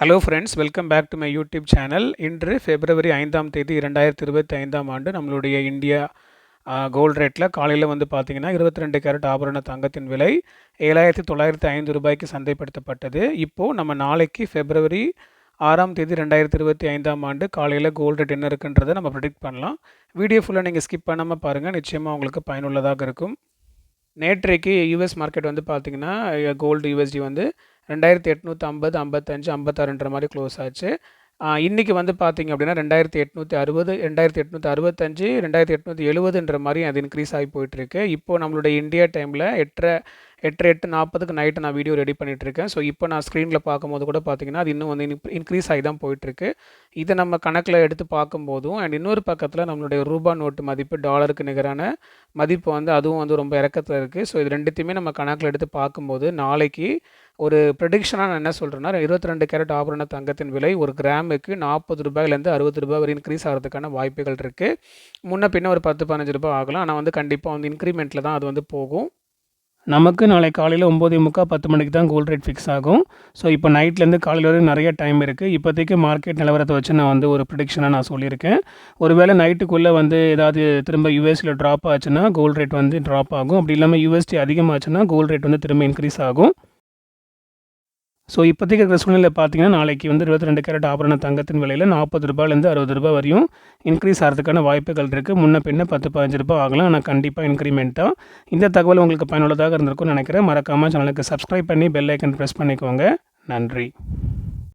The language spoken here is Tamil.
Hello friends welcome back to my YouTube channel இன்று பிப்ரவரி ஐந்தாம் தேதி இரண்டாயிரத்தி இருபத்தி ஐந்தாம் ஆண்டு நம்மளுடைய இந்தியா கோல்டு ரேட்டில் காலையில் வந்து பார்த்தீங்கன்னா இருபத்தி ரெண்டு கேரட் ஆபரண தங்கத்தின் விலை ஏழாயிரத்தி தொள்ளாயிரத்தி ஐந்து ரூபாய்க்கு சந்தைப்படுத்தப்பட்டது. இப்போது நம்ம நாளைக்கு பிப்ரவரி ஆறாம் தேதி ரெண்டாயிரத்தி இருபத்தி ஐந்தாம் ஆண்டு காலையில் கோல்டு ரேட் என்ன இருக்குன்றதை நம்ம ப்ரிடிக்ட் பண்ணலாம். வீடியோ ஃபுல்லாக நீங்கள் ஸ்கிப் பண்ணாமல் பாருங்கள் நிச்சயமாக உங்களுக்கு பயனுள்ளதாக இருக்கும். நேற்றைக்கு யூஎஸ் மார்க்கெட் வந்து பார்த்திங்கன்னா கோல்டு யூஎஸ்டி வந்து ரெண்டாயிரத்தி எட்நூற்றி ஐம்பது ஐம்பத்தஞ்சு ஐம்பத்தாறுன்ற மாதிரி க்ளோஸ் ஆச்சு. இன்றைக்கி வந்து பார்த்திங்க அப்படின்னா ரெண்டாயிரத்தி எட்நூற்றி அறுபது ரெண்டாயிரத்தி எட்நூற்றி அறுபத்தஞ்சு ரெண்டாயிரத்தி எட்நூற்றி எழுபதுன்ற மாதிரி அது இன்க்ரீஸ் ஆகி போயிட்டுருக்கு இப்போது நம்மளுடைய இந்தியா டைமில் எட்டரை எட்டு எட்டு நாற்பதுக்கு நைட்டு நான் வீடியோ ரெடி பண்ணிகிட்ருக்கேன் ஸோ இப்போ நான் ஸ்க்ரீனில் பார்க்கும்போது கூட பார்த்தீங்கன்னா அது இன்னும் வந்து இன்க்ரீஸ் ஆகி தான் போயிட்டுருக்கு. இதை நம்ம கணக்கில் எடுத்து பார்க்கும்போதும் அண்ட் இன்னொரு பக்கத்தில் நம்மளுடைய ரூபா நோட்டு மதிப்பு டாலருக்கு நிகரான மதிப்பு வந்து அதுவும் வந்து ரொம்ப இறக்கத்தில் இருக்குது ஸோ இது ரெண்டுத்தையுமே நம்ம கணக்கில் எடுத்து பார்க்கும்போது நாளைக்கு ஒரு ப்ரெடிக்ஷனாக நான் என்ன சொல்கிறேன்னா இருபத்தி ரெண்டு கேரட் ஆபரண தங்கத்தின் விலை ஒரு கிராமுக்கு நாற்பது ரூபாயிலேருந்து அறுபது ரூபாய் வரை இன்க்ரீஸ் ஆகிறதுக்கான வாய்ப்புகள் இருக்குது முன்ன பின்ன ஒரு பத்து பதினஞ்சு ரூபாய் ஆகலாம். ஆனால் வந்து கண்டிப்பாக வந்து இன்க்ரிமெண்ட்டில் தான் அது வந்து போகும். நமக்கு நாளை காலையில் ஒம்பது முக்கால் பத்து மணிக்கு தான் கோல்ட் ரேட் ஃபிக்ஸ் ஆகும். ஸோ இப்போ நைட்லேருந்து காலையில் வரைக்கும் நிறைய டைம் இருக்குது இப்போதைக்கு மார்க்கெட் நிலவரத்தை வச்சு நான் வந்து ஒரு ப்ரிடிக்ஷனாக நான் சொல்லியிருக்கேன். ஒருவேளை நைட்டுக்குள்ளே வந்து ஏதாவது திரும்ப யூஎஸில் ட்ராப் ஆச்சுன்னா கோல்ட் ரேட் வந்து ட்ராப் ஆகும். அப்படி இல்லாமல் யூஎஸ்டி அதிகமாச்சுன்னா கோல்ட் ரேட் வந்து திரும்ப இன்க்ரீஸ் ஆகும். ஸோ இப்போதைக்கு இருக்கிற சூழ்நிலை பார்த்தீங்கன்னா நாளைக்கு வந்து இருபத்தி ரெண்டு கேரட் ஆபரண தங்கத்தின் விலையில் நாற்பது ரூபாயிலேருந்து அறுபது ரூபாய் வரையும் இன்க்ரீஸ் ஆகிறதுக்கான வாய்ப்புகள் இருக்குது முன்ன பின்ன பத்து பதினஞ்சு ரூபாய் ஆகலாம். ஆனால் கண்டிப்பாக இன்க்ரிமெண்ட் தான். இந்த தகவல் உங்களுக்கு பயனுள்ளதாக இருந்திருக்கும்னு நினைக்கிறேன். மறக்காமல் சேனலுக்கு சப்ஸ்கிரைப் பண்ணி பெல் ஐக்கன் ப்ரெஸ் பண்ணிக்கோங்க. நன்றி.